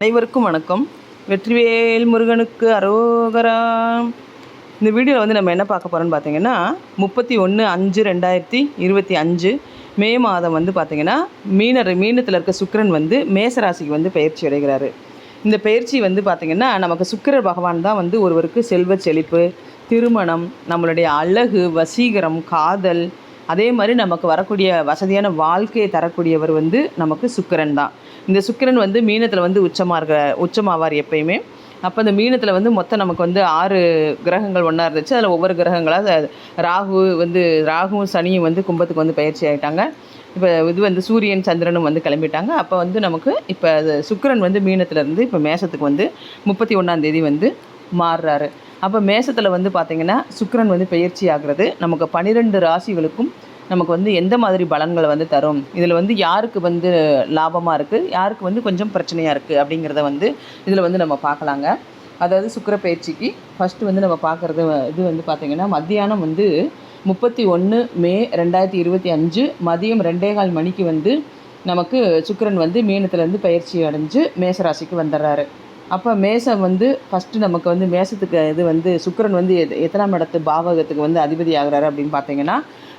அனைவருக்கும் வணக்கம். வெற்றிவேல் முருகனுக்கு அரோகரா. இந்த வீடியோவில் வந்து நம்ம என்ன பார்க்க போகிறோம்னு பார்த்தீங்கன்னா முப்பத்தி ஒன்று அஞ்சு ரெண்டாயிரத்தி இருபத்தி அஞ்சு மே மாதம் வந்து பார்த்திங்கன்னா மீனர் மீனத்தில் இருக்க சுக்கிரன் வந்து மேசராசிக்கு வந்து பயிற்சி அடைகிறாரு. இந்த பயிற்சி வந்து பார்த்திங்கன்னா நமக்கு சுக்கிரர் பகவான் தான் வந்து ஒருவருக்கு செல்வ செழிப்பு திருமணம் நம்மளுடைய அழகு வசீகரம் காதல் அதே மாதிரி நமக்கு வரக்கூடிய வசதியான வாழ்க்கையை தரக்கூடியவர் வந்து நமக்கு சுக்கரன் தான். இந்த சுக்கிரன் வந்து மீனத்தில் வந்து உச்சமாக இருக்கிற உச்சமாவார் எப்பயுமே. அப்போ இந்த மீனத்தில் வந்து மொத்தம் நமக்கு வந்து ஆறு கிரகங்கள் ஒன்றா இருந்துச்சு. அதில் ஒவ்வொரு கிரகங்களாக ராகு வந்து ராகுவும் சனியும் வந்து கும்பத்துக்கு வந்து பயிற்சி ஆகிட்டாங்க இப்போ இது வந்து சூரியன் சந்திரனும் வந்து கிளம்பிட்டாங்க. அப்போ வந்து நமக்கு இப்போ அது சுக்கிரன் வந்து மீனத்துலேருந்து இப்போ மேசத்துக்கு வந்து முப்பத்தி ஒன்றாந்தேதி வந்து மாறுறாரு. அப்போ மேசத்தில் வந்து பார்த்திங்கன்னா சுக்கிரன் வந்து பயிற்சி ஆகிறது. நமக்கு பன்னிரெண்டு ராசிகளுக்கும் நமக்கு வந்து எந்த மாதிரி பலன்களை வந்து தரும்? இதில் வந்து யாருக்கு வந்து லாபமாக இருக்குது யாருக்கு வந்து கொஞ்சம் பிரச்சனையாக இருக்குது அப்படிங்கிறத வந்து இதில் வந்து நம்ம பார்க்கலாங்க. அதாவது சுக்கிர பயிற்சிக்கு ஃபஸ்ட்டு வந்து நம்ம பார்க்குறது இது வந்து பார்த்திங்கன்னா மத்தியானம் வந்து முப்பத்தி ஒன்று மே ரெண்டாயிரத்தி இருபத்தி அஞ்சு மதியம் ரெண்டே கால் மணிக்கு வந்து நமக்கு சுக்கரன் வந்து மீனத்துலேருந்து பயிற்சி அடைஞ்சு மேசராசிக்கு வந்துடுறாரு. அப்போ மேசம் வந்து ஃபஸ்ட்டு நமக்கு வந்து மேசத்துக்கு இது வந்து சுக்கரன் வந்து எத் எத்தனாம் இடத்து பாவகத்துக்கு வந்து அதிபதி ஆகுறாரு அப்படின்னு பார்த்தீங்கன்னா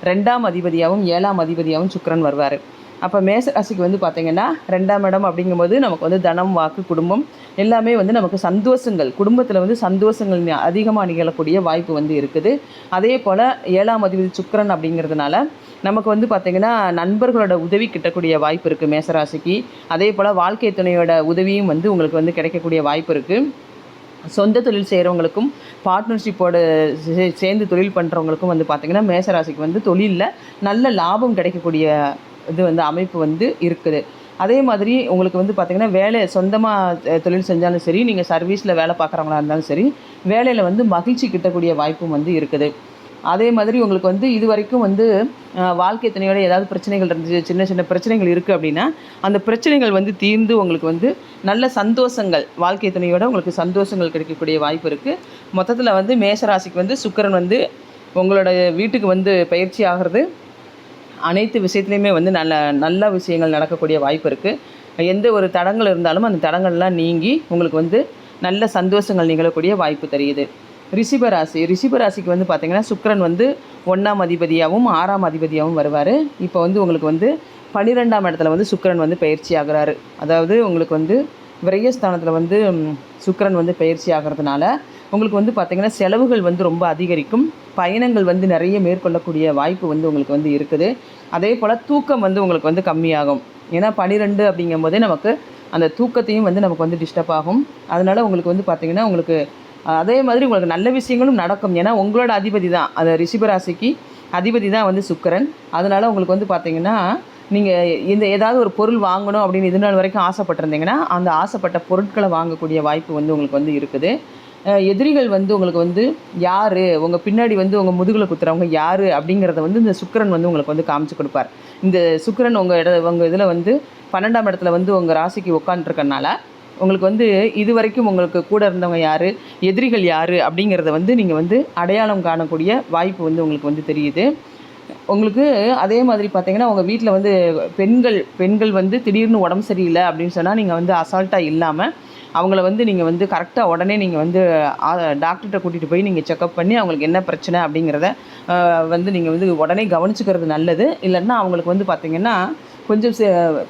ரெண்டாம் அதிபதியாகவும் ஏழாம் அதிபதியாகவும் சுக்கரன் வருவார். அப்போ மேச ராசிக்கு வந்து பார்த்திங்கன்னா ரெண்டாம் இடம் அப்படிங்கும்போது நமக்கு வந்து தனம் வாக்கு குடும்பம் எல்லாமே வந்து நமக்கு சந்தோஷங்கள் குடும்பத்தில் வந்து சந்தோஷங்கள் அதிகமாக நிகழக்கூடிய வாய்ப்பு வந்து இருக்குது. அதே போல் ஏழாம் அதிபதி சுக்கரன் அப்படிங்கிறதுனால நமக்கு வந்து பார்த்திங்கன்னா நண்பர்களோட உதவி கிட்டக்கூடிய வாய்ப்பு இருக்குது மேசராசிக்கு. அதே போல் வாழ்க்கை துணையோட உதவியும் வந்து உங்களுக்கு வந்து கிடைக்கக்கூடிய வாய்ப்பு இருக்குது சொந்த தொழில் செய்கிறவங்களுக்கும் பார்ட்னர்ஷிப்போட சே- சேர்ந்து தொழில் பண்ணுறவங்களுக்கும் வந்து பார்த்திங்கன்னா மேசராசிக்கு வந்து தொழிலில் நல்ல லாபம் கிடைக்கக்கூடிய இது வந்து அமைப்பு வந்து இருக்குது. அதே மாதிரி உங்களுக்கு வந்து பார்த்திங்கன்னா வேலை சொந்தமாக தொழில் செஞ்சாலும் சரி நீங்கள் சர்வீஸில் வேலை பார்க்குறவங்களா இருந்தாலும் சரி வேலையில் வந்து மகிழ்ச்சி கிட்டக்கூடிய வாய்ப்பும் வந்து இருக்குது. அதே மாதிரி உங்களுக்கு வந்து இது வரைக்கும் வந்து வாழ்க்கை துணையோட ஏதாவது பிரச்சனைகள் இருந்துச்சு சின்ன சின்ன பிரச்சனைகள் இருக்குது அப்படின்னா அந்த பிரச்சனைகள் வந்து தீர்ந்து உங்களுக்கு வந்து நல்ல சந்தோஷங்கள் வாழ்க்கை துணையோட உங்களுக்கு சந்தோஷங்கள் கிடைக்கக்கூடிய வாய்ப்பு இருக்குது மொத்தத்தில் வந்து மேஷராசிக்கு வந்து சுக்கிரன் வந்து உங்களோட வீட்டுக்கு வந்து பயிற்சி ஆகிறது அனைத்து விஷயத்துலையுமே வந்து நல்ல நல்ல விஷயங்கள் நடக்கக்கூடிய வாய்ப்பு இருக்குது எந்த ஒரு தடங்கள் இருந்தாலும் அந்த தடங்கள்லாம் நீங்கி உங்களுக்கு வந்து நல்ல சந்தோஷங்கள் நிகழக்கூடிய வாய்ப்பு தெரியுது ரிஷிபராசி ரிஷிபராசிக்கு வந்து பார்த்திங்கன்னா சுக்கிரன் வந்து ஒன்றாம் அதிபதியாகவும் ஆறாம் அதிபதியாகவும் வருவார். இப்போ வந்து உங்களுக்கு வந்து பன்னிரெண்டாம் இடத்துல வந்து சுக்கரன் வந்து பயிற்சி ஆகுறாரு. அதாவது உங்களுக்கு வந்து விரயஸ்தானத்தில் வந்து சுக்கரன் வந்து பயிற்சி ஆகிறதுனால உங்களுக்கு வந்து பார்த்திங்கன்னா செலவுகள் வந்து ரொம்ப அதிகரிக்கும். பயணங்கள் வந்து நிறைய மேற்கொள்ளக்கூடிய வாய்ப்பு வந்து உங்களுக்கு வந்து இருக்குது. அதே போல் தூக்கம் வந்து உங்களுக்கு வந்து கம்மியாகும். ஏன்னா பனிரெண்டு அப்படிங்கும் போதே நமக்கு அந்த தூக்கத்தையும் வந்து நமக்கு வந்து டிஸ்டர்ப் ஆகும். அதனால் உங்களுக்கு வந்து பார்த்திங்கன்னா உங்களுக்கு அதே மாதிரி உங்களுக்கு நல்ல விஷயங்களும் நடக்கும். ஏன்னா உங்களோட அதிபதி தான். அந்த ரிஷிபராசிக்கு அதிபதி தான் வந்து சுக்கரன். அதனால் உங்களுக்கு வந்து பார்த்திங்கன்னா நீங்கள் இந்த ஏதாவது ஒரு பொருள் வாங்கணும் அப்படின்னு இது நாள் வரைக்கும் ஆசைப்பட்டிருந்தீங்கன்னா அந்த ஆசைப்பட்ட பொருட்களை வாங்கக்கூடிய வாய்ப்பு வந்து உங்களுக்கு வந்து இருக்குது. எதிரிகள் வந்து உங்களுக்கு வந்து யார்? உங்கள் பின்னாடி வந்து உங்கள் முதுகில் குத்துறவங்க யார்? அப்படிங்கிறத வந்து இந்த சுக்கிரன் வந்து உங்களுக்கு வந்து காமிச்சு கொடுப்பார். இந்த சுக்கரன் உங்கள் இட உங்கள் இதில் வந்து பன்னெண்டாம் இடத்துல வந்து உங்கள் ராசிக்கு உட்காந்துருக்கறனால உங்களுக்கு வந்து இது வரைக்கும் உங்களுக்கு கூட இருந்தவங்க யார்? எதிரிகள் யார்? அப்படிங்கிறத வந்து நீங்கள் வந்து அடையாளம் காணக்கூடிய வாய்ப்பு வந்து உங்களுக்கு வந்து தெரியுது. உங்களுக்கு அதே மாதிரி பார்த்தீங்கன்னா உங்கள் வீட்டில் வந்து பெண்கள் பெண்கள் வந்து திடீர்னு உடம்பு சரியில்லை அப்படின்னு சொன்னால் நீங்கள் வந்து அசால்ட்டாக இல்லாமல் அவங்கள வந்து நீங்கள் வந்து கரெக்டாக உடனே நீங்கள் வந்து டாக்டர்கிட்ட கூட்டிகிட்டு போய் நீங்கள் செக்கப் பண்ணி அவங்களுக்கு என்ன பிரச்சனை அப்படிங்கிறத வந்து நீங்கள் வந்து உடனே கவனிச்சுக்கிறது நல்லது. இல்லைன்னா அவங்களுக்கு வந்து பார்த்திங்கன்னா கொஞ்சம்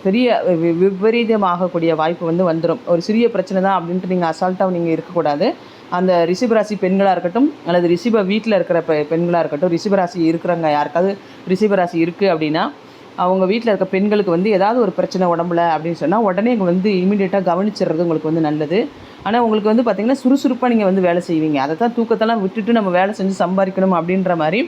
பெரிய வி- விபரீதமாகக்கூடிய வாய்ப்பு வந்து வந்துடும் ஒரு சிறிய பிரச்சனை தான் அப்படின்ட்டு நீங்கள் அசால்ட்டாக நீங்கள் இருக்கக்கூடாது. அந்த ரிஷிபராசி பெண்களாக இருக்கட்டும் அல்லது ரிஷிப வீட்டில் இருக்கிற பெண்களாக இருக்கட்டும் ரிஷிபராசி இருக்கிறவங்க யாருக்காவது ரிஷிபராசி இருக்குது அப்படின்னா அவங்க வீட்டில் இருக்க பெண்களுக்கு வந்து ஏதாவது ஒரு பிரச்சனை உடம்புல அப்படின்னு சொன்னால் உடனே இங்கே வந்து இமீடியட்டாக கவனிச்சிடுறது உங்களுக்கு வந்து நல்லது. ஆனால் உங்களுக்கு வந்து பார்த்திங்கன்னா சுறுசுறுப்பாக நீங்கள் வந்து வேலை செய்வீங்க. அதை தான் தூக்கத்தெல்லாம் விட்டுட்டு நம்ம வேலை செஞ்சு சம்பாதிக்கணும் அப்படின்ற மாதிரி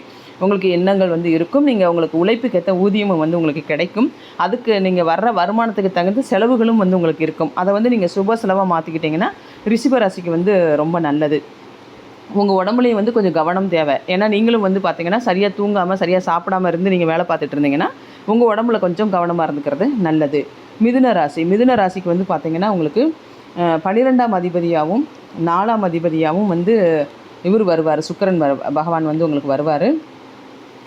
உங்களுக்கு எண்ணங்கள் வந்து இருக்கும். நீங்கள் உங்களுக்கு உழைப்புக்கேற்ற ஊதியமும் வந்து உங்களுக்கு கிடைக்கும். அதுக்கு நீங்கள் வர்ற வருமானத்துக்கு தகுந்த செலவுகளும் வந்து உங்களுக்கு இருக்கும். அதை வந்து நீங்கள் சுப செலவாக மாற்றிக்கிட்டிங்கன்னா ரிஷிபராசிக்கு வந்து ரொம்ப நல்லது. உங்கள் உடம்புலையும் வந்து கொஞ்சம் கவனம் தேவை. ஏன்னா நீங்களும் வந்து பார்த்தீங்கன்னா சரியாக தூங்காமல் சரியாக சாப்பிடாம இருந்து நீங்கள் வேலை பார்த்துட்டு இருந்தீங்கன்னா உங்கள் உடம்புல கொஞ்சம் கவனமாக இருந்துக்கிறது நல்லது. மிதுன ராசி. மிதுன ராசிக்கு வந்து பார்த்தீங்கன்னா உங்களுக்கு பனிரெண்டாம் பன்னிரெண்டாம் அதிபதியாகவும் நாலாம் அதிபதியாகவும் வந்து இவர் வருவார். சுக்கரன் வர பகவான் வந்து உங்களுக்கு வருவார்.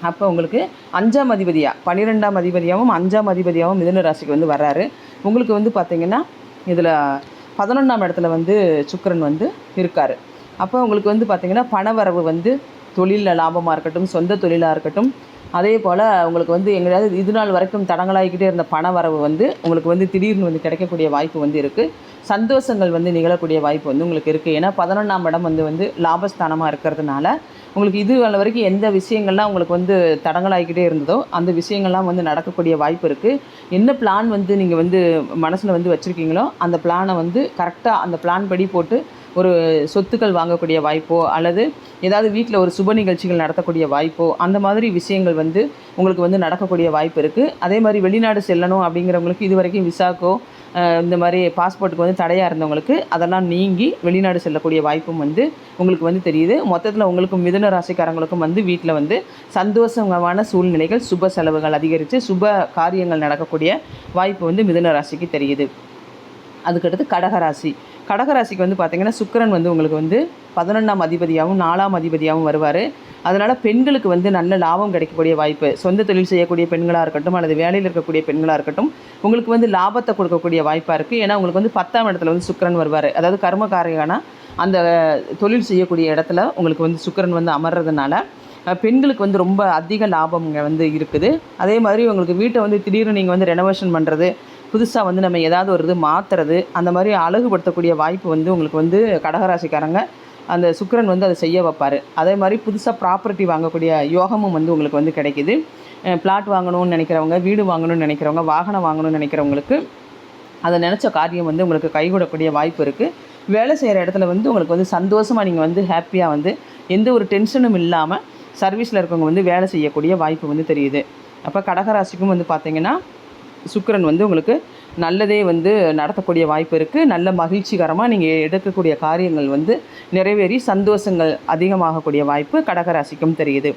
அப்போ உங்களுக்கு அஞ்சாம் அதிபதியாக பன்னிரெண்டாம் அதிபதியாகவும் அஞ்சாம் அதிபதியாகவும் மிதுன ராசிக்கு வந்து வர்றாரு. உங்களுக்கு வந்து பார்த்தீங்கன்னா இதில் பதினொன்றாம் இடத்துல வந்து சுக்கரன் வந்து இருக்கார். அப்போ உங்களுக்கு வந்து பார்த்திங்கன்னா பணவரவு வந்து தொழிலில் லாபமாக இருக்கட்டும் சொந்த தொழிலாக இருக்கட்டும் அதே போல் உங்களுக்கு வந்து எங்கேயாவது இது நாள் வரைக்கும் தடங்களாகிக்கிட்டே இருந்த பண வரவு வந்து உங்களுக்கு வந்து திடீர்னு வந்து கிடைக்கக்கூடிய வாய்ப்பு வந்து இருக்குது சந்தோஷங்கள் வந்து நிகழக்கூடிய வாய்ப்பு வந்து உங்களுக்கு இருக்குது ஏன்னா பதினொன்றாம் இடம் வந்து வந்து லாபஸ்தானமாக இருக்கிறதுனால உங்களுக்கு இது வரைக்கும் எந்த விஷயங்கள்லாம் உங்களுக்கு வந்து தடங்களாகிக்கிட்டே இருந்ததோ அந்த விஷயங்கள்லாம் வந்து நடக்கக்கூடிய வாய்ப்பு இருக்குது என்ன பிளான் வந்து நீங்கள் வந்து மனசில் வந்து வச்சுருக்கீங்களோ அந்த பிளானை வந்து கரெக்டாக அந்த பிளான் படி போட்டு ஒரு சொத்துக்கள் வாங்கக்கூடிய வாய்ப்போ அல்லது ஏதாவது வீட்டில் ஒரு சுப நிகழ்ச்சிகள் நடத்தக்கூடிய வாய்ப்போ அந்த மாதிரி விஷயங்கள் வந்து உங்களுக்கு வந்து நடக்கக்கூடிய வாய்ப்பு இருக்குது அதே மாதிரி வெளிநாடு செல்லணும் அப்படிங்கிறவங்களுக்கு இது வரைக்கும் விசாக்கோ இந்த மாதிரி பாஸ்போர்ட்டுக்கு வந்து தடையாக இருந்தவங்களுக்கு அதெல்லாம் நீங்கி வெளிநாடு செல்லக்கூடிய வாய்ப்பும் வந்து உங்களுக்கு வந்து தெரியுது. மொத்தத்தில் உங்களுக்கும் மிதுன ராசிக்காரங்களுக்கும் வந்து வீட்டில் வந்து சந்தோஷமான சூழ்நிலைகள் சுப செலவுகள் அதிகரித்து சுப காரியங்கள் நடக்கக்கூடிய வாய்ப்பு வந்து மிதுன ராசிக்கு தெரியுது. அதுக்கடுத்து கடகராசி. கடகராசிக்கு வந்து பார்த்திங்கன்னா சுக்கிரன் வந்து உங்களுக்கு வந்து பதினொன்றாம் அதிபதியாகவும் நாலாம் அதிபதியாகவும் வருவார். அதனால் பெண்களுக்கு வந்து நல்ல லாபம் கிடைக்கக்கூடிய வாய்ப்பு. சொந்த தொழில் செய்யக்கூடிய பெண்களாக இருக்கட்டும் அல்லது வேலையில் இருக்கக்கூடிய பெண்களாக இருக்கட்டும் உங்களுக்கு வந்து லாபத்தை கொடுக்கக்கூடிய வாய்ப்பாக இருக்குது ஏன்னா உங்களுக்கு வந்து பத்தாம் இடத்துல வந்து சுக்கரன் வருவார். அதாவது கர்மகாரியான அந்த தொழில் செய்யக்கூடிய இடத்துல உங்களுக்கு வந்து சுக்கரன் வந்து அமர்றதுனால பெண்களுக்கு வந்து ரொம்ப அதிக லாபம் இங்கே வந்து இருக்குது. அதே மாதிரி உங்களுக்கு வீட்டை வந்து திடீர்னு நீங்கள் வந்து ரெனோவேஷன் பண்ணுறது புதுசாக வந்து நம்ம ஏதாவது ஒரு இது மாற்றுறது அந்த மாதிரி அழகுபடுத்தக்கூடிய வாய்ப்பு வந்து உங்களுக்கு வந்து கடகராசிக்காரங்க அந்த சுக்கிரன் வந்து அதை செய்ய வைப்பார். அதே மாதிரி புதுசாக ப்ராப்பர்ட்டி வாங்கக்கூடிய யோகமும் வந்து உங்களுக்கு வந்து கிடைக்குது. பிளாட் வாங்கணும்னு நினைக்கிறவங்க வீடு வாங்கணும்னு நினைக்கிறவங்க வாகனம் வாங்கணும்னு நினைக்கிறவங்களுக்கு அதை நினச்ச காரியம் வந்து உங்களுக்கு கைகூடக்கூடிய வாய்ப்பு இருக்குது வேலை செய்கிற இடத்துல வந்து உங்களுக்கு வந்து சந்தோஷமாக நீங்கள் வந்து ஹாப்பியாக வந்து எந்த ஒரு டென்ஷனும் இல்லாமல் சர்வீஸில் இருக்கவங்க வந்து வேலை செய்யக்கூடிய வாய்ப்பு வந்து தெரியுது. அப்போ கடகராசிக்கும் வந்து பார்த்திங்கன்னா சுக்கிரன் வந்து உங்களுக்கு நல்லதே வந்து நடத்தக்கூடிய வாய்ப்பு இருக்குது நல்ல மகிழ்ச்சிகரமாக நீங்கள் எடுக்கக்கூடிய காரியங்கள் வந்து நிறைவேறி சந்தோஷங்கள் அதிகமாகக்கூடிய வாய்ப்பு கடகராசிக்கும் தெரியுது.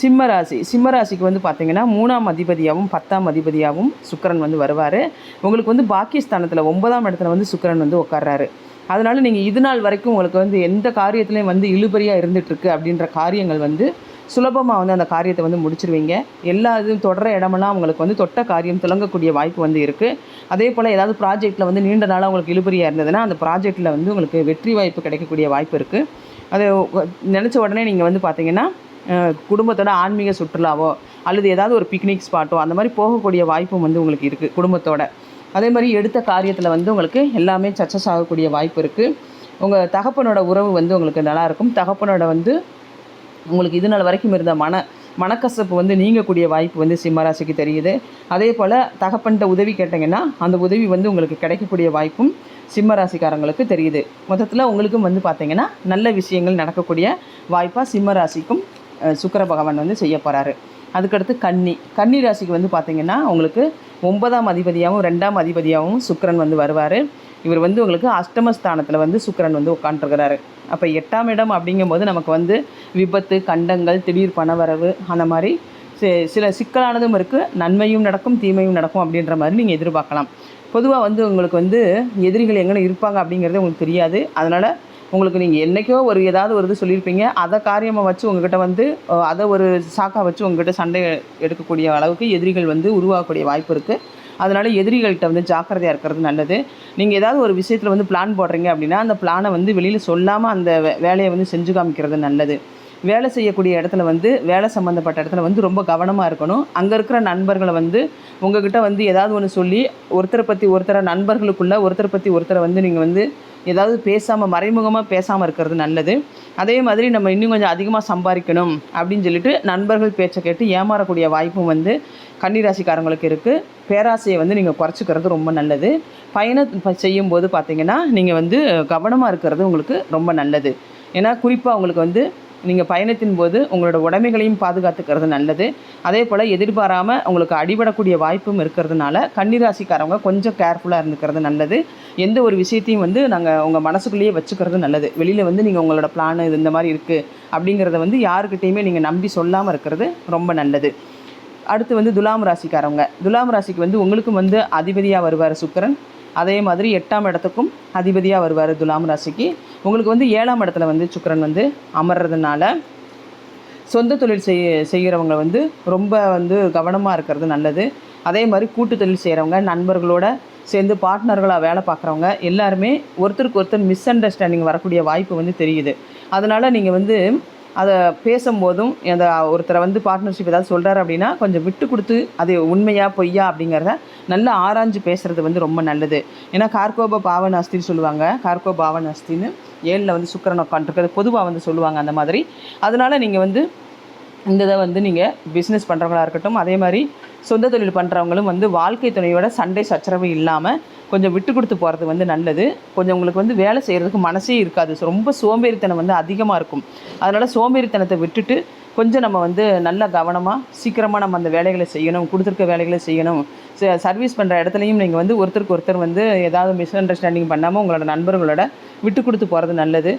சிம்மராசி சிம்மராசிக்கு வந்து பார்த்தீங்கன்னா மூணாம் அதிபதியாகவும் பத்தாம் அதிபதியாகவும் சுக்கரன் வந்து வருவார். உங்களுக்கு வந்து பாக்கியஸ்தானத்தில் ஒன்பதாம் இடத்துல வந்து சுக்கிரன் வந்து உட்கார்றாரு அதனால் நீங்கள் இது நாள் வரைக்கும் உங்களுக்கு வந்து எந்த காரியத்துலேயும் வந்து இழுபறியாக இருந்துகிட்ருக்கு அப்படின்ற காரியங்கள் வந்து சுலபமாக வந்து அந்த காரியத்தை வந்து முடிச்சிருவீங்க. எல்லா இதுவும் தொடர இடமெல்லாம் உங்களுக்கு வந்து தொட்ட காரியம் துளங்கக்கூடிய வாய்ப்பு வந்து இருக்குது அதே போல் ஏதாவது ப்ராஜெக்ட்டில் வந்து நீண்ட நாளாக உங்களுக்கு இழுபறியாக இருந்ததுன்னா அந்த ப்ராஜெக்ட்டில் வந்து உங்களுக்கு வெற்றி வாய்ப்பு கிடைக்கக்கூடிய வாய்ப்பு இருக்குது அது நினச்ச உடனே நீங்கள் வந்து பார்த்தீங்கன்னா குடும்பத்தோட ஆன்மீக சுற்றுலாவோ அல்லது ஏதாவது ஒரு பிக்னிக் ஸ்பாட்டோ அந்த மாதிரி போகக்கூடிய வாய்ப்பும் வந்து உங்களுக்கு இருக்குது குடும்பத்தோட. அதே மாதிரி எடுத்த காரியத்தில் வந்து உங்களுக்கு எல்லாமே சக்ஸஸ் ஆகக்கூடிய வாய்ப்பு இருக்குது உங்கள் தகப்பனோட உறவு வந்து உங்களுக்கு நல்லாயிருக்கும் தகப்பனோட வந்து உங்களுக்கு இது நாள் வரைக்கும் இருந்த மன மனக்கசப்பு வந்து நீங்கக்கூடிய வாய்ப்பு வந்து சிம்மராசிக்கு தெரியுது. அதே போல் தகப்பன்கிட்ட உதவி கேட்டிங்கன்னா அந்த உதவி வந்து உங்களுக்கு கிடைக்கக்கூடிய வாய்ப்பும் சிம்மராசிக்காரங்களுக்கு தெரியுது. மொத்தத்தில் உங்களுக்கும் வந்து பார்த்திங்கன்னா நல்ல விஷயங்கள் நடக்கக்கூடிய வாய்ப்பாக சிம்மராசிக்கும் சுக்கர பகவான் வந்து செய்ய போகிறாரு அதுக்கடுத்து கன்னி. கன்னி ராசிக்கு வந்து பார்த்திங்கன்னா உங்களுக்கு ஒன்பதாம் அதிபதியாகவும் ரெண்டாம் அதிபதியாகவும் சுக்கரன் வந்து வருவார். இவர் வந்து உங்களுக்கு அஷ்டமஸ்தானத்தில் வந்து சுக்கரன் வந்து உட்காந்துருக்கிறாரு அப்போ எட்டாம் இடம் அப்படிங்கும்போது நமக்கு வந்து விபத்து கண்டங்கள் திடீர் பணவரவு அந்த மாதிரி சில சிக்கலானதும் இருக்குது நன்மையும் நடக்கும் தீமையும் நடக்கும் அப்படின்ற மாதிரி நீங்கள் எதிர்பார்க்கலாம். பொதுவாக வந்து உங்களுக்கு வந்து எதிரிகள் எங்கே இருப்பாங்க அப்படிங்கிறது உங்களுக்கு தெரியாது. அதனால் உங்களுக்கு நீங்கள் என்றைக்கோ ஒரு ஏதாவது ஒரு இது சொல்லியிருப்பீங்க. அதை காரியமாக வச்சு உங்ககிட்ட வந்து அதை ஒரு சாக்காக வச்சு உங்ககிட்ட சண்டை எடுக்கக்கூடிய அளவுக்கு எதிரிகள் வந்து உருவாகக்கூடிய வாய்ப்பு இருக்குது அதனால் எதிரிகள்கிட்ட வந்து ஜாக்கிரதையாக இருக்கிறது நல்லது. நீங்கள் ஏதாவது ஒரு விஷயத்தில் வந்து பிளான் போடுறீங்க அப்படின்னா அந்த பிளானை வந்து வெளியில் சொல்லாமல் அந்த வே- வேலையை வந்து செஞ்சு காமிக்கிறது நல்லது. வேலை செய்யக்கூடிய இடத்துல வந்து வேலை சம்மந்தப்பட்ட இடத்துல வந்து ரொம்ப கவனமாக இருக்கணும். அங்கே இருக்கிற நண்பர்களை வந்து உங்ககிட்ட வந்து ஏதாவது ஒன்று சொல்லி ஒருத்தரை பற்றி ஒருத்தரை நண்பர்களுக்குள்ளே ஒருத்தரை பற்றி ஒருத்தரை வந்து நீங்கள் வந்து ஏதாவது பேசாமல் மறைமுகமாக பேசாமல் இருக்கிறது நல்லது. அதே மாதிரி நம்ம இன்னும் கொஞ்சம் அதிகமாக சம்பாதிக்கணும் அப்படின்னு சொல்லிட்டு நண்பர்கள் பேச்சை கேட்டு ஏமாறக்கூடிய வாய்ப்பும் வந்து கன்னிராசிக்காரங்களுக்கு இருக்குது பேராசையை வந்து நீங்கள் குறைச்சிக்கிறது ரொம்ப நல்லது. பயணம் செய்யும்போது பார்த்தீங்கன்னா நீங்கள் வந்து கவனமாக இருக்கிறது உங்களுக்கு ரொம்ப நல்லது. ஏன்னா குறிப்பாக உங்களுக்கு வந்து நீங்கள் பயணத்தின் போது உங்களோட உடமைகளையும் பாதுகாத்துக்கிறது நல்லது. அதே போல் எதிர்பாராமல் உங்களுக்கு அடிபடக்கூடிய வாய்ப்பும் இருக்கிறதுனால கன்னிராசிக்காரவங்க கொஞ்சம் கேர்ஃபுல்லாக இருந்துக்கிறது நல்லது. எந்த ஒரு விஷயத்தையும் வந்து நாங்கள் உங்கள் மனசுக்குள்ளேயே வச்சுக்கிறது நல்லது. வெளியில் வந்து நீங்கள் உங்களோட பிளான் இது இந்த மாதிரி இருக்குது அப்படிங்கிறத வந்து யாருக்கிட்டேயுமே நீங்கள் நம்பி சொல்லாமல் இருக்கிறது ரொம்ப நல்லது. அடுத்து வந்து துலாம் ராசிக்காரவங்க. துலாம் ராசிக்கு வந்து உங்களுக்கும் வந்து அதிபதியாக வருவார் சுக்கிரன். அதே மாதிரி எட்டாம் இடத்துக்கும் அதிபதியாக வருவார் துலாம் ராசிக்கு. உங்களுக்கு வந்து ஏழாம் இடத்துல வந்து சுக்கரன் வந்து அமர்றதுனால சொந்த தொழில் செய் செய்கிறவங்க வந்து ரொம்ப வந்து கவனமாக இருக்கிறது நல்லது. அதே மாதிரி கூட்டு தொழில் செய்கிறவங்க நண்பர்களோட சேர்ந்து பார்ட்னர்களாக வேலை பார்க்குறவங்க எல்லாருமே ஒருத்தருக்கு ஒருத்தர் மிஸ் அண்டர்ஸ்டாண்டிங் வரக்கூடிய வாய்ப்பு வந்து தெரியுது. அதனால் நீங்கள் வந்து அதை பேசும்போதும் அந்த ஒருத்தரை வந்து பார்ட்னர்ஷிப் ஏதாவது சொல்கிறாரு அப்படின்னா கொஞ்சம் விட்டு கொடுத்து அது உண்மையா பொய்யா அப்படிங்கிறத நல்லா ஆராய்ஞ்சு பேசுகிறது வந்து ரொம்ப நல்லது. ஏன்னா கார்கோப பாவனாஸ்தின்னு சொல்லுவாங்க. கார்கோ பாவனாஸ்தின்னு ஏழில் வந்து சுக்கரன் உட்காந்துருக்கிறது பொதுவாக வந்து சொல்லுவாங்க அந்த மாதிரி. அதனால் நீங்கள் வந்து இந்த இதை வந்து நீங்கள் பிஸ்னஸ் பண்ணுறவங்களா இருக்கட்டும் அதே மாதிரி சொந்த தொழில் பண்ணுறவங்களும் வந்து வாழ்க்கை துணையோட சண்டை சச்சரவு இல்லாமல் கொஞ்சம் விட்டு கொடுத்து போகிறது வந்து நல்லது. கொஞ்சம் உங்களுக்கு வந்து வேலை செய்கிறதுக்கு மனசே இருக்காது. ரொம்ப சோம்பேறித்தனம் வந்து அதிகமாக இருக்கும். அதனால் சோம்பேறித்தனத்தை விட்டுட்டு கொஞ்சம் நம்ம வந்து நல்ல கவனமாக சீக்கிரமாக நம்ம அந்த வேலைகளை செய்யணும் கொடுத்துருக்க வேலைகளை செய்யணும். சர்வீஸ் பண்ணுற இடத்துலையும் நீங்கள் வந்து ஒருத்தருக்கு ஒருத்தர் வந்து ஏதாவது மிஸ் அண்டர்ஸ்டாண்டிங் பண்ணாமல் உங்களோட நண்பர்களோட விட்டு கொடுத்து போகிறது நல்லது.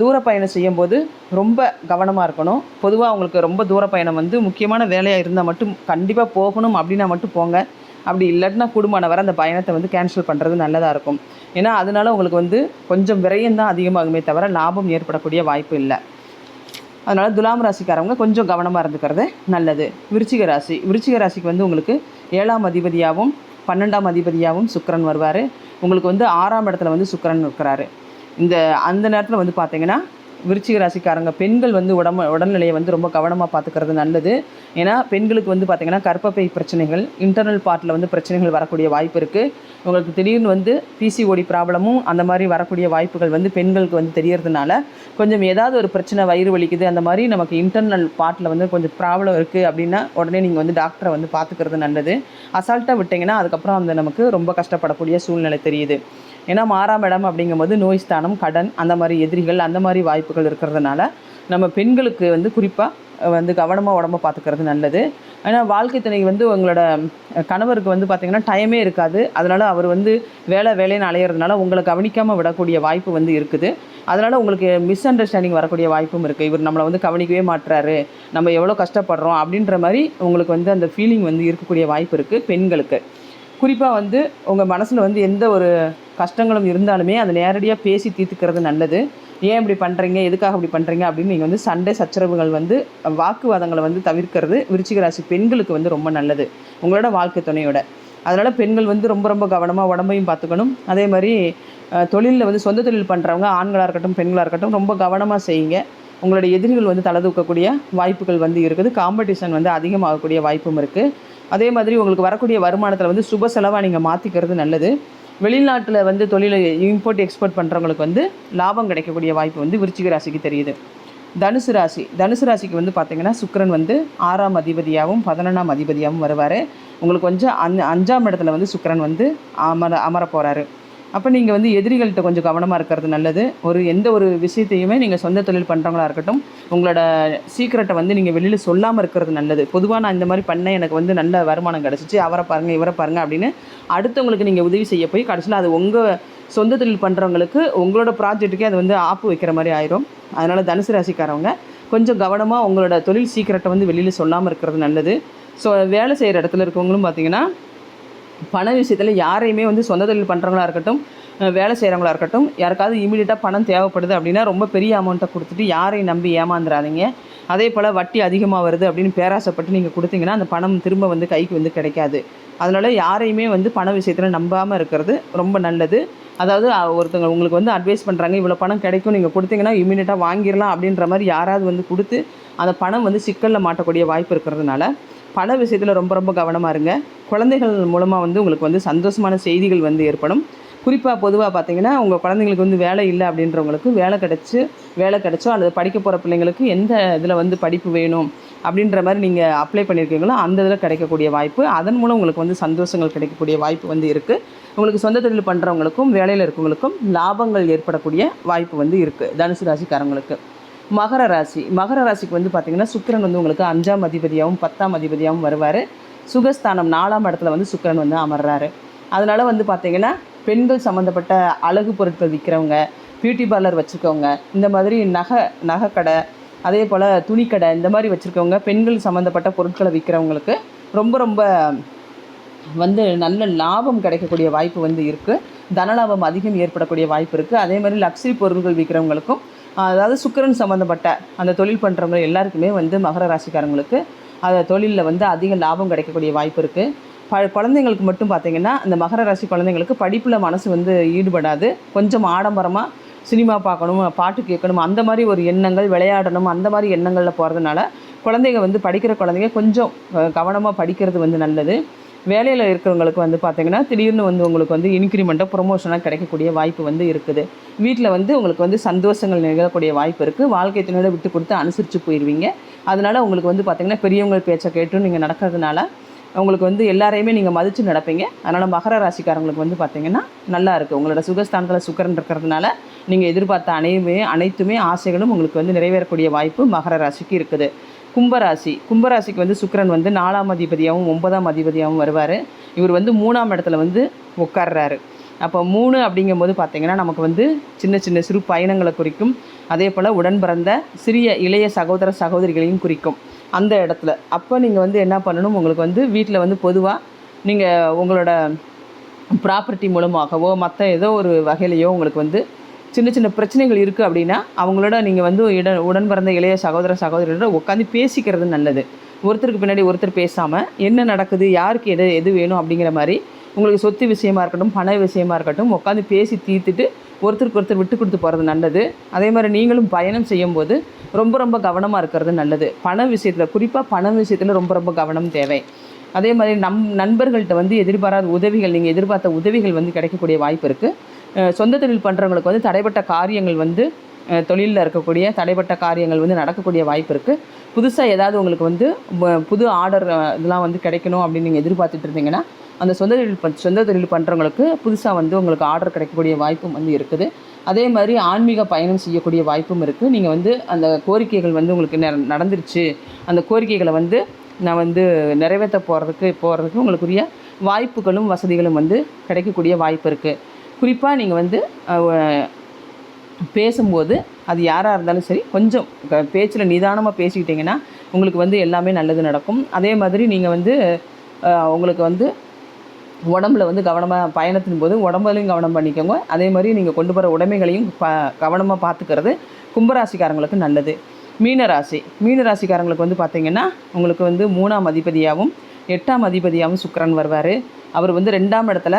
தூர பயணம் செய்யும்போது ரொம்ப கவனமாக இருக்கணும். பொதுவாக உங்களுக்கு ரொம்ப தூர பயணம் வந்து முக்கியமான வேலையாக இருந்தால் மட்டும் கண்டிப்பாக போகணும் அப்படின்னா மட்டும் போங்க. அப்படி இல்லாட்டினா குடும்பமான வர அந்த பயணத்தை வந்து கேன்சல் பண்ணுறது நல்லதாக இருக்கும். ஏன்னா அதனால உங்களுக்கு வந்து கொஞ்சம் விரயம் தான் அதிகமாகுமே தவிர லாபம் ஏற்படக்கூடிய வாய்ப்பு இல்லை. அதனால் துலாம் ராசிக்காரவங்க கொஞ்சம் கவனமாக இருந்துக்கிறது நல்லது. விருச்சிக ராசி. விருச்சிக ராசிக்கு வந்து உங்களுக்கு ஏழாம் அதிபதியாகவும் பன்னெண்டாம் அதிபதியாகவும் சுக்கரன் வருவார். உங்களுக்கு வந்து ஆறாம் இடத்துல வந்து சுக்கரன் இருக்கிறாரு. இந்த அந்த நேரத்தில் வந்து பார்த்தீங்கன்னா விருச்சிக ராசிக்காரங்க பெண்கள் வந்து உடம்பு உடல்நிலையை வந்து ரொம்ப கவனமாக பார்த்துக்கிறது நல்லது. ஏன்னா பெண்களுக்கு வந்து பார்த்திங்கன்னா கர்ப்பப்பை பிரச்சனைகள் இன்டர்னல் பார்ட்டில் வந்து பிரச்சனைகள் வரக்கூடிய வாய்ப்பு இருக்குது உங்களுக்கு திடீர்னு வந்து பிசிஓடி ப்ராப்ளமும் அந்த மாதிரி வரக்கூடிய வாய்ப்புகள் வந்து பெண்களுக்கு வந்து தெரியறதுனால கொஞ்சம் ஏதாவது ஒரு பிரச்சனை வயிறு வலிக்குது அந்த மாதிரி நமக்கு இன்டர்னல் பார்ட்டில் வந்து கொஞ்சம் ப்ராப்ளம் இருக்குது அப்படின்னா உடனே நீங்கள் வந்து டாக்டரை வந்து பார்த்துக்கிறது நல்லது. அசால்ட்டாக விட்டிங்கன்னா அதுக்கப்புறம் அந்த நமக்கு ரொம்ப கஷ்டப்படக்கூடிய சூழ்நிலை தெரியுது. ஏன்னா மாறாம் இடம் அப்படிங்கும்போது நோய் ஸ்தானம் கடன் அந்த மாதிரி எதிரிகள் அந்த மாதிரி வாய்ப்புகள் இருக்கிறதுனால நம்ம பெண்களுக்கு வந்து குறிப்பாக வந்து கவனமாக உடம்ப பார்த்துக்கிறது நல்லது. ஏன்னா வாழ்க்கை துணை வந்து உங்களோட கணவருக்கு வந்து பார்த்திங்கன்னா டைமே இருக்காது. அதனால் அவர் வந்து வேலை வேலைன்னு அலையிறதுனால உங்களை கவனிக்காமல் விடக்கூடிய வாய்ப்பு வந்து இருக்குது. அதனால் உங்களுக்கு மிஸ் அண்டர்ஸ்டாண்டிங் வரக்கூடிய வாய்ப்பும் இருக்குது இவர் நம்மளை வந்து கவனிக்கவே மாட்டுறாரு நம்ம எவ்வளோ கஷ்டப்படுறோம் அப்படின்ற மாதிரி உங்களுக்கு வந்து அந்த ஃபீலிங் வந்து இருக்கக்கூடிய வாய்ப்பு இருக்குது பெண்களுக்கு. குறிப்பாக வந்து உங்கள் மனசில் வந்து எந்த ஒரு கஷ்டங்களும் இருந்தாலுமே அதை நேரடியாக பேசி தீர்த்துக்கிறது நல்லது. ஏன் இப்படி பண்ணுறீங்க எதுக்காக இப்படி பண்ணுறீங்க அப்படின்னு நீங்கள் வந்து சண்டை சச்சரவுகள் வந்து வாக்குவாதங்களை வந்து தவிர்க்கிறது விருச்சிக ராசி பெண்களுக்கு வந்து ரொம்ப நல்லது. உங்களோட வாழ்க்கை துணையோட. அதனால் பெண்கள் வந்து ரொம்ப ரொம்ப கவனமாக உடம்பையும் பார்த்துக்கணும். அதே மாதிரி தொழிலில் வந்து சொந்த தொழில் பண்ணுறவங்க ஆண்களாக இருக்கட்டும் பெண்களாக இருக்கட்டும் ரொம்ப கவனமாக செய்யுங்க. உங்களுடைய எதிரிகள் வந்து தலை தூக்கக்கூடிய வாய்ப்புகள் வந்து இருக்குது. காம்படிஷன் வந்து அதிகமாகக்கூடிய வாய்ப்பும் இருக்குது அதே மாதிரி உங்களுக்கு வரக்கூடிய வருமானத்தில் வந்து சுப செலவாக நீங்கள் மாற்றிக்கிறது நல்லது. வெளிநாட்டில் வந்து தொழிலை இம்போர்ட் எக்ஸ்போர்ட் பண்ணுறவங்களுக்கு வந்து லாபம் கிடைக்கக்கூடிய வாய்ப்பு வந்து விருச்சிக ராசிக்கு தெரியுது. தனுசு ராசி தனுசு ராசிக்கு வந்து பார்த்திங்கன்னா சுக்கிரன் வந்து ஆறாம் அதிபதியாகவும் பதினொன்றாம் அதிபதியாகவும் வருவார். உங்களுக்கு கொஞ்சம் அந் அஞ்சாம் இடத்துல வந்து சுக்கரன் வந்து அமர அமர போகிறாரு அப்போ நீங்கள் வந்து எதிரிகள்கிட்ட கொஞ்சம் கவனமாக இருக்கிறது நல்லது. ஒரு எந்த ஒரு விஷயத்தையுமே நீங்கள் சொந்த தொழில் பண்ணுறவங்களா இருக்கட்டும் உங்களோட சீக்கிரட்டை வந்து நீங்கள் வெளியில் சொல்லாமல் இருக்கிறது நல்லது. பொதுவாக நான் இந்த மாதிரி பண்ணேன் எனக்கு வந்து நல்ல வருமானம் கிடச்சிச்சு. அவரை பாருங்கள் இவரை பாருங்கள் அப்படின்னு அடுத்தவங்களுக்கு நீங்கள் உதவி செய்ய போய் கடைசியில் அது உங்கள் சொந்த தொழில் பண்ணுறவங்களுக்கு உங்களோட ப்ராஜெக்ட்டுக்கே அது வந்து ஆப்பு வைக்கிற மாதிரி ஆயிரும். அதனால் தனுசு ராசிக்காரவங்க கொஞ்சம் கவனமாக உங்களோட தொழில் சீக்கிரட்டை வந்து வெளியில் சொல்லாமல் இருக்கிறது நல்லது. ஸோ வேலை செய்கிற இடத்துல இருக்கவங்களும் பார்த்தீங்கன்னா பண விஷயத்தில் யாரையுமே வந்து சொந்த தொழில் பண்ணுறவங்களா இருக்கட்டும் வேலை செய்கிறவங்களா இருக்கட்டும் யாருக்காவது இமீடியட்டாக பணம் தேவைப்படுது அப்படின்னா ரொம்ப பெரிய அமௌண்ட்டை கொடுத்துட்டு யாரையும் நம்பி ஏமாந்துடாதீங்க அதே போல் வட்டி அதிகமாக வருது அப்படின்னு பேராசைப்பட்டு நீங்கள் கொடுத்தீங்கன்னா அந்த பணம் திரும்ப வந்து கைக்கு வந்து கிடைக்காது. அதனால் யாரையுமே வந்து பண விஷயத்தில் நம்பாமல் இருக்கிறது ரொம்ப நல்லது. அதாவது ஒருத்தவங்க உங்களுக்கு வந்து அட்வைஸ் பண்ணுறாங்க இவ்வளோ பணம் கிடைக்கும் நீங்கள் கொடுத்தீங்கன்னா இமீடியட்டாக வாங்கிடலாம் அப்படின்ற மாதிரி யாராவது வந்து கொடுத்து அந்த பணம் வந்து சிக்கலில் மாட்டக்கூடிய வாய்ப்பு இருக்கிறதுனால பல விஷயத்தில் ரொம்ப ரொம்ப கவனமாக இருங்க. குழந்தைகள் மூலமாக வந்து உங்களுக்கு வந்து சந்தோஷமான செய்திகள் வந்து ஏற்படும். குறிப்பாக பொதுவாக பார்த்தீங்கன்னா உங்கள் குழந்தைங்களுக்கு வந்து வேலை இல்லை அப்படின்றவங்களுக்கு வேலை கிடச்சி வேலை கிடச்சோ அல்லது படிக்க போகிற பிள்ளைங்களுக்கு எந்த இதில் வந்து படிப்பு வேணும் அப்படின்ற மாதிரி நீங்கள் அப்ளை பண்ணியிருக்கீங்களோ அந்த இதில் கிடைக்கக்கூடிய வாய்ப்பு அதன் மூலம் உங்களுக்கு வந்து சந்தோஷங்கள் கிடைக்கக்கூடிய வாய்ப்பு வந்து இருக்குது உங்களுக்கு சொந்த தொழில் பண்ணுறவங்களுக்கும் வேலையில் இருக்கவங்களுக்கும் லாபங்கள் ஏற்படக்கூடிய வாய்ப்பு வந்து இருக்குது தனுசு ராசிக்காரங்களுக்கு. மகர ராசி. மகர ராசிக்கு வந்து பார்த்திங்கன்னா சுக்கிரன் வந்து உங்களுக்கு அஞ்சாம் அதிபதியாகவும் பத்தாம் அதிபதியாகவும் வருவார். சுகஸ்தானம் நாலாம் இடத்துல வந்து சுக்கிரன் வந்து அமர்றாரு. அதனால் வந்து பார்த்திங்கன்னா பெண்கள் சம்மந்தப்பட்ட அழகு பொருட்கள் விற்கிறவங்க பியூட்டி பார்லர் வச்சுருக்கவங்க இந்த மாதிரி நகை நகைக்கடை அதே போல் துணிக்கடை இந்த மாதிரி வச்சுருக்கவங்க பெண்கள் சம்மந்தப்பட்ட பொருட்களை விற்கிறவங்களுக்கு ரொம்ப ரொம்ப வந்து நல்ல லாபம் கிடைக்கக்கூடிய வாய்ப்பு வந்து இருக்குது தனலாபம் அதிகம் ஏற்படக்கூடிய வாய்ப்பு இருக்குது அதே மாதிரி லக்ஸரி பொருட்கள் விற்கிறவங்களுக்கும் அதாவது சுக்கிரன் சம்மந்தப்பட்ட அந்த தொழில் பண்ணுறவங்க எல்லாருக்குமே வந்து மகர ராசிக்காரங்களுக்கு அந்த தொழிலில் வந்து அதிக லாபம் கிடைக்கக்கூடிய வாய்ப்பு இருக்குது ப குழந்தைங்களுக்கு மட்டும் பார்த்தீங்கன்னா இந்த மகர ராசி குழந்தைங்களுக்கு படிப்பில் மனசு வந்து ஈடுபடாது. கொஞ்சம் ஆடம்பரமாக சினிமா பார்க்கணும் பாட்டு கேட்கணும் அந்த மாதிரி ஒரு எண்ணங்கள் விளையாடணும் அந்த மாதிரி எண்ணங்களில் போகிறதுனால குழந்தைங்க வந்து படிக்கிற குழந்தைங்க கொஞ்சம் கவனமாக படிக்கிறது வந்து நல்லது. வேலையில் இருக்கிறவங்களுக்கு வந்து பார்த்திங்கன்னா திடீர்னு வந்து உங்களுக்கு வந்து இன்க்ரிமெண்ட்டாக ப்ரொமோஷனாக கிடைக்கக்கூடிய வாய்ப்பு வந்து இருக்குது. வீட்டில் வந்து உங்களுக்கு வந்து சந்தோஷங்கள் நிகழக்கூடிய வாய்ப்பு இருக்குது வாழ்க்கை துணையோட விட்டு கொடுத்து அனுசரித்து போயிடுவீங்க அதனால் உங்களுக்கு வந்து பார்த்திங்கன்னா பெரியவங்க பேச்சை கேட்டும் நீங்கள் நடக்கிறதுனால உங்களுக்கு வந்து எல்லாரையுமே நீங்கள் மதித்து நடப்பீங்க. அதனால் மகர ராசிக்காரங்களுக்கு வந்து பார்த்திங்கன்னா நல்லா இருக்குது உங்களோட சுகஸ்தானத்தில் சுக்கரன் இருக்கிறதுனால நீங்கள் எதிர்பார்த்த அனைவுமே அனைத்துமே ஆசைகளும் உங்களுக்கு வந்து நிறைவேறக்கூடிய வாய்ப்பு மகர ராசிக்கு இருக்குது. கும்பராசி. கும்பராசிக்கு வந்து சுக்கரன் வந்து நாலாம் அதிபதியாகவும் ஒன்பதாம் அதிபதியாகவும் வருவார். இவர் வந்து மூணாம் இடத்துல வந்து உட்கார்றாரு அப்போ மூணு அப்படிங்கும்போது பார்த்தீங்கன்னா நமக்கு வந்து சின்ன சின்ன சிறு பயணங்களை குறிக்கும். அதே போல் உடன் பிறந்த சிறிய இளைய சகோதர சகோதரிகளையும் குறிக்கும். அந்த இடத்துல. அப்போ நீங்கள் வந்து என்ன பண்ணணும்? உங்களுக்கு வந்து வீட்டில் வந்து பொதுவாக நீங்கள் உங்களோட ப்ராப்பர்ட்டி மூலமாகவோ மற்ற ஏதோ ஒரு வகையிலையோ உங்களுக்கு வந்து சின்ன சின்ன பிரச்சனைகள் இருக்குது அப்படின்னா அவங்களோட நீங்கள் வந்து இட உடன் பிறந்த இளைய சகோதர சகோதரியோட உட்காந்து பேசிக்கிறது நல்லது. ஒருத்தருக்கு பின்னாடி ஒருத்தர் பேசாமல் என்ன நடக்குது யாருக்கு எது எது வேணும் அப்படிங்கிற மாதிரி உங்களுக்கு சொத்து விஷயமா இருக்கட்டும் பண விஷயமா இருக்கட்டும் உட்காந்து பேசி தீர்த்துட்டு ஒருத்தருக்கு ஒருத்தர் விட்டு கொடுத்து போகிறது நல்லது. அதே மாதிரி நீங்களும் பயணம் செய்யும்போது ரொம்ப ரொம்ப கவனமாக இருக்கிறது நல்லது. பண விஷயத்தில் குறிப்பாக பண விஷயத்தில் ரொம்ப ரொம்ப கவனம் தேவை. அதே மாதிரி நம் நண்பர்கள்ட்ட வந்து எதிர்பாராத உதவிகள் நீங்கள் எதிர்பார்த்த உதவிகள் வந்து கிடைக்கக்கூடிய வாய்ப்பு இருக்குது சொந்த தொழில் பண்ணுறவங்களுக்கு வந்து தடைப்பட்ட காரியங்கள் வந்து தொழிலில் இருக்கக்கூடிய தடைப்பட்ட காரியங்கள் வந்து நடக்கக்கூடிய வாய்ப்பு இருக்குது புதுசாக ஏதாவது உங்களுக்கு வந்து புது ஆர்டர் இதெல்லாம் வந்து கிடைக்கணும் அப்படின்னு நீங்கள் எதிர்பார்த்துட்டு இருந்தீங்கன்னா அந்த சொந்த தொழில் பண் சொந்த தொழில் பண்ணுறவங்களுக்கு புதுசாக வந்து உங்களுக்கு ஆர்டர் கிடைக்கக்கூடிய வாய்ப்பும் வந்து இருக்குது. அதே மாதிரி ஆன்மீக பயணம் செய்யக்கூடிய வாய்ப்பும் இருக்குது நீங்கள் வந்து அந்த கோரிக்கைகள் வந்து உங்களுக்கு நடந்துருச்சு. அந்த கோரிக்கைகளை வந்து நான் வந்து நிறைவேற்ற போகிறதுக்கு போகிறதுக்கு உங்களுக்குரிய வாய்ப்புகளும் வசதிகளும் வந்து கிடைக்கக்கூடிய வாய்ப்பு இருக்குது குறிப்பாக நீங்கள் வந்து பேசும்போது அது யாராக இருந்தாலும் சரி கொஞ்சம் பேச்சில் நிதானமாக பேசிக்கிட்டிங்கன்னா உங்களுக்கு வந்து எல்லாமே நல்லது நடக்கும். அதே மாதிரி நீங்கள் வந்து உங்களுக்கு வந்து உடம்புல வந்து கவனமாக பயணத்தின் போது உடம்புலையும் கவனம் பண்ணிக்கோங்க. அதே மாதிரி நீங்கள் கொண்டு போகிற உடைமைகளையும் ப கவனமாக பார்த்துக்கிறது கும்பராசிக்காரங்களுக்கு நல்லது. மீனராசி. மீனராசிக்காரங்களுக்கு வந்து பார்த்திங்கன்னா உங்களுக்கு வந்து மூணாம் அதிபதியாகவும் எட்டாம் அதிபதியாகவும் சுக்கரன் வருவார். அவர் வந்து ரெண்டாம் இடத்துல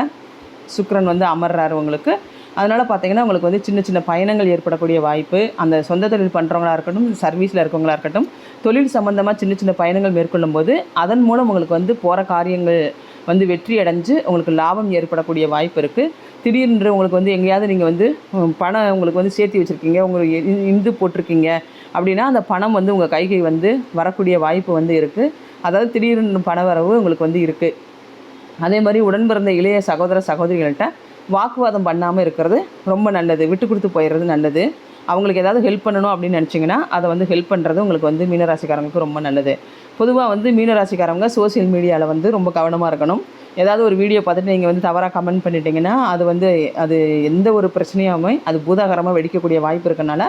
சுக்கரன் வந்து அமர்றாரு உங்களுக்கு. அதனால் பார்த்தீங்கன்னா உங்களுக்கு வந்து சின்ன சின்ன பயணங்கள் ஏற்படக்கூடிய வாய்ப்பு. அந்த சொந்த தொழில் பண்ணுறவங்களா இருக்கட்டும் சர்வீஸில் இருக்கவங்களா இருக்கட்டும் தொழில் சம்மந்தமாக சின்ன சின்ன பயணங்கள் மேற்கொள்ளும் போது அதன் மூலம் உங்களுக்கு வந்து போகிற காரியங்கள் வந்து வெற்றி அடைஞ்சு உங்களுக்கு லாபம் ஏற்படக்கூடிய வாய்ப்பு இருக்குது திடீர்னு உங்களுக்கு வந்து எங்கேயாவது நீங்கள் வந்து பணம் உங்களுக்கு வந்து சேர்த்து வச்சுருக்கீங்க உங்களுக்கு இந்து போட்டிருக்கீங்க அப்படின்னா அந்த பணம் வந்து உங்கள் கைக்கு வந்து வரக்கூடிய வாய்ப்பு வந்து இருக்குது அதாவது திடீர்னு பண வரவு உங்களுக்கு வந்து இருக்குது அதே மாதிரி உடன் பிறந்த இளைய சகோதர சகோதரிகள்கிட்ட வாக்குவாதம் பண்ணாமல் இருக்கிறது ரொம்ப நல்லது. விட்டு கொடுத்து போயிடுறது நல்லது. அவங்களுக்கு ஏதாவது ஹெல்ப் பண்ணணும் அப்படின்னு நினச்சிங்கன்னா அதை வந்து ஹெல்ப் பண்ணுறது உங்களுக்கு வந்து மீனராசிக்காரங்களுக்கு ரொம்ப நல்லது. பொதுவாக வந்து மீனராசிக்காரங்க சோஷியல் மீடியாவில் வந்து ரொம்ப கவனமாக இருக்கணும். ஏதாவது ஒரு வீடியோ பார்த்துட்டு நீங்கள் வந்து தவறாக கமெண்ட் பண்ணிட்டீங்கன்னா அது வந்து அது எந்த ஒரு பிரச்சனையாகவும் அது பூதாகரமாக வெடிக்கக்கூடிய வாய்ப்பு இருக்கனால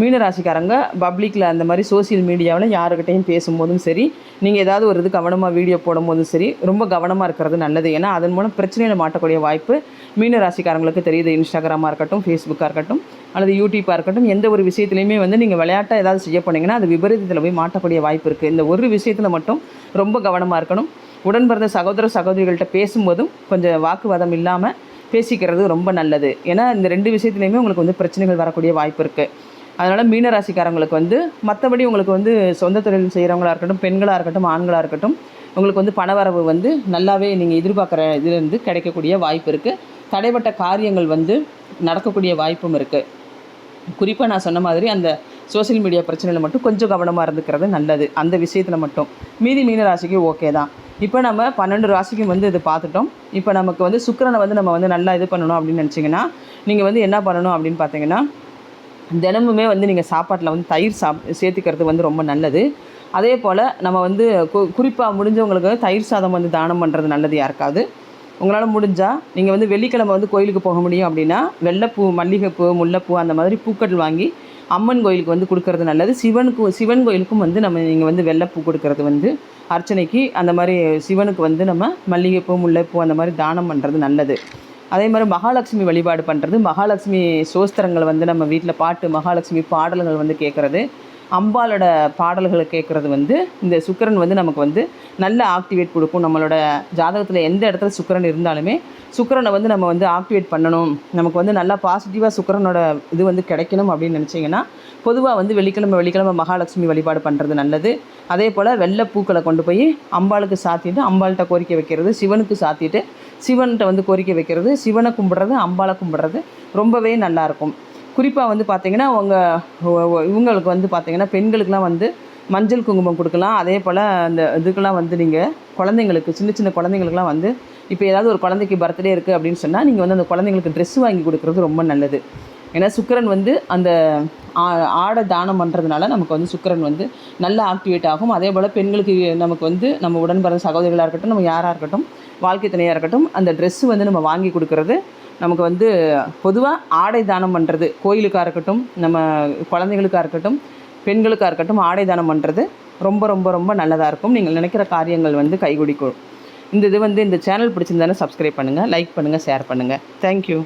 மீனராசிக்காரங்க பப்ளிக்கில் அந்த மாதிரி சோஷியல் மீடியாவில் யாருக்கிட்டையும் பேசும்போதும் சரி நீங்கள் ஏதாவது ஒரு இது கவனமாக வீடியோ போடும்போதும் சரி ரொம்ப கவனமாக இருக்கிறது நல்லது. ஏன்னா அதன் மூலம் பிரச்சனையில் மாட்டக்கூடிய வாய்ப்பு மீனராசிக்காரங்களுக்கு தெரியுது. இன்ஸ்டாகிராமாக இருக்கட்டும் ஃபேஸ்புக்காக இருக்கட்டும் அல்லது யூடியூப்பாக இருக்கட்டும் எந்த ஒரு விஷயத்துலையுமே வந்து நீங்கள் விளையாட்டாக ஏதாவது செய்ய போனீங்கன்னா அது விபரீதத்தில் போய் மாட்டக்கூடிய வாய்ப்பு இருக்குது இந்த ஒரு விஷயத்தில் மட்டும் ரொம்ப கவனமாக இருக்கணும். உடன் பிறந்த சகோதர சகோதரிகள்கிட்ட பேசும்போதும் கொஞ்சம் வாக்குவாதம் இல்லாமல் பேசிக்கிறது ரொம்ப நல்லது. ஏன்னா இந்த ரெண்டு விஷயத்துலையுமே உங்களுக்கு வந்து பிரச்சனைகள் வரக்கூடிய வாய்ப்பு இருக்குது அதனால் மீனராசிக்காரங்களுக்கு வந்து மற்றபடி உங்களுக்கு வந்து சொந்த தொழில் செய்கிறவங்களா இருக்கட்டும் பெண்களாக இருக்கட்டும் ஆண்களாக இருக்கட்டும் உங்களுக்கு வந்து பணவரவு வந்து நல்லாவே நீங்கள் எதிர்பார்க்குற இதுலேருந்து கிடைக்கக்கூடிய வாய்ப்பு இருக்குது தடைப்பட்ட காரியங்கள் வந்து நடக்கக்கூடிய வாய்ப்பும் இருக்குது குறிப்பாக நான் சொன்ன மாதிரி அந்த சோஷியல் மீடியா பிரச்சனையில் மட்டும் கொஞ்சம் கவனமாக இருந்துக்கிறது நல்லது. அந்த விஷயத்தில் மட்டும். மீதி மீன ராசிக்கு ஓகே தான். இப்போ நம்ம பன்னெண்டு ராசிக்கும் வந்து இது பார்த்துட்டோம். இப்போ நமக்கு வந்து சுக்கரனை வந்து நம்ம வந்து நல்லா இது பண்ணணும் அப்படின்னு நினச்சிங்கன்னா நீங்கள் வந்து என்ன பண்ணணும் அப்படின்னு பார்த்தீங்கன்னா தினமுமே வந்து நீங்கள் சாப்பாட்டில் வந்து தயிர் சாப் சேர்த்துக்கிறது வந்து ரொம்ப நல்லது. அதே போல் நம்ம வந்து கு குறிப்பாக முடிஞ்சவங்களுக்கு தயிர் சாதம் வந்து தானம் பண்ணுறது நல்லது யாருக்காவது. உங்களால் முடிஞ்சால் நீங்கள் வந்து வெள்ளிக்கிழமை வந்து கோயிலுக்கு போக முடியும் அப்படின்னா வெள்ளைப்பூ மல்லிகைப்பூ முல்லைப்பூ அந்த மாதிரி பூக்கள் வாங்கி அம்மன் கோயிலுக்கு வந்து கொடுக்கறது நல்லது. சிவனுக்கு சிவன் கோயிலுக்கும் வந்து நம்ம நீங்கள் வந்து வெள்ளைப்பூ கொடுக்கறது வந்து அர்ச்சனைக்கு அந்த மாதிரி சிவனுக்கு வந்து நம்ம மல்லிகைப்பூ முல்லைப்பூ அந்த மாதிரி தானம் பண்ணுறது நல்லது. அதே மாதிரி மகாலட்சுமி வழிபாடு பண்ணுறது மகாலட்சுமி சோஸ்திரங்களை வந்து நம்ம வீட்டில் பாட்டு மகாலட்சுமி பாடல்கள் வந்து கேட்குறது அம்பாலோட பாடல்களை கேட்குறது வந்து இந்த சுக்கரன் வந்து நமக்கு வந்து நல்ல ஆக்டிவேட் கொடுக்கும். நம்மளோட ஜாதகத்தில் எந்த இடத்துல சுக்கிரன் இருந்தாலுமே சுக்கிரனை வந்து நம்ம வந்து ஆக்டிவேட் பண்ணணும். நமக்கு வந்து நல்லா பாசிட்டிவாக சுக்கரனோட இது வந்து கிடைக்கணும் அப்படின்னு நினச்சிங்கன்னா பொதுவாக வந்து வெள்ளிக்கிழமை வெள்ளிக்கிழமை மகாலட்சுமி வழிபாடு பண்ணுறது நல்லது. அதே போல் வெள்ளை பூக்களை கொண்டு போய் அம்பாளுக்கு சாத்திட்டு அம்பாள்கிட்ட கோரிக்கை வைக்கிறது சிவனுக்கு சாத்திட்டு சிவன்கிட்ட வந்து கோரிக்கை வைக்கிறது சிவனை கும்பிட்றது அம்பாளை கும்பிட்றது ரொம்பவே நல்லாயிருக்கும் குறிப்பாக வந்து பார்த்திங்கன்னா உங்கள் இவங்களுக்கு வந்து பார்த்திங்கன்னா பெண்களுக்கெலாம் வந்து மஞ்சள் குங்குமம் கொடுக்கலாம். அதே போல் அந்த இதுக்கெல்லாம் வந்து நீங்கள் குழந்தைங்களுக்கு சின்ன சின்ன குழந்தைங்களுக்குலாம் வந்து இப்போ ஏதாவது ஒரு குழந்தைக்கு பர்த்டே இருக்குது அப்படின்னு சொன்னால் நீங்கள் வந்து அந்த குழந்தைங்களுக்கு ட்ரெஸ் வாங்கி கொடுக்குறது ரொம்ப நல்லது. ஏன்னா சுக்கரன் வந்து அந்த ஆ- ஆடை தானம் பண்ணுறதுனால நமக்கு வந்து சுக்கிரன் வந்து நல்லா ஆக்டிவேட் ஆகும். அதே போல் பெண்களுக்கு நமக்கு வந்து நம்ம உடன்பிறந்த சகோதரிகளாக இருக்கட்டும் நம்ம யாராக இருக்கட்டும் வாழ்க்கை துணையாக இருக்கட்டும் அந்த ட்ரெஸ்ஸு வந்து நம்ம வாங்கி கொடுக்கறது நமக்கு வந்து பொதுவாக ஆடை தானம் பண்ணுறது கோயிலுக்காக இருக்கட்டும் நம்ம குழந்தைகளுக்காக இருக்கட்டும் பெண்களுக்காக இருக்கட்டும் ஆடை தானம் பண்ணுறது ரொம்ப ரொம்ப ரொம்ப நல்லதாக இருக்கும். நீங்கள் நினைக்கிற காரியங்கள் வந்து கைகுடிக்கும் இந்த இது வந்து இந்த சேனல் பிடிச்சிருந்தானே சப்ஸ்கிரைப் பண்ணுங்கள் லைக் பண்ணுங்கள் ஷேர் பண்ணுங்கள் தேங்க்யூ